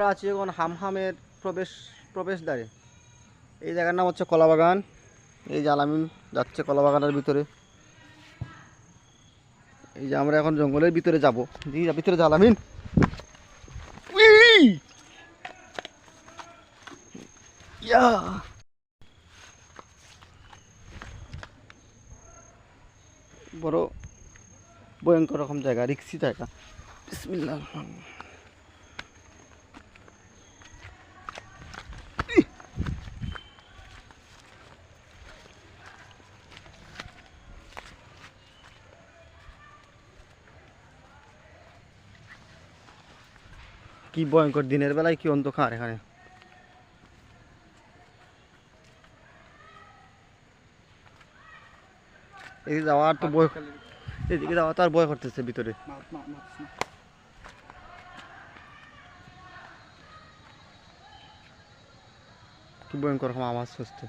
আমরা আছি এখন হামহামের প্রবেশ, প্রবেশদ্বারে। এই জায়গার নাম হচ্ছে কলাবাগান। এই যে যাচ্ছে কলাবাগানের ভিতরে। এই যে আমরা এখন জঙ্গলের ভিতরে যাব। জি ভিতরে যা, আলামিন। ইয়া! বড় ভয়ঙ্কর রকম জায়গা, রিক্সি জায়গা। কি ভয়ঙ্কর দিনের বেলায় কি অন্ধকার এখানে? এদিকে যাওয়ার তো ভয় এদিকে যাওয়া তো আর ভয় করতেছে ভিতরে। কি ভয়ঙ্কর আওয়াজ হচ্ছে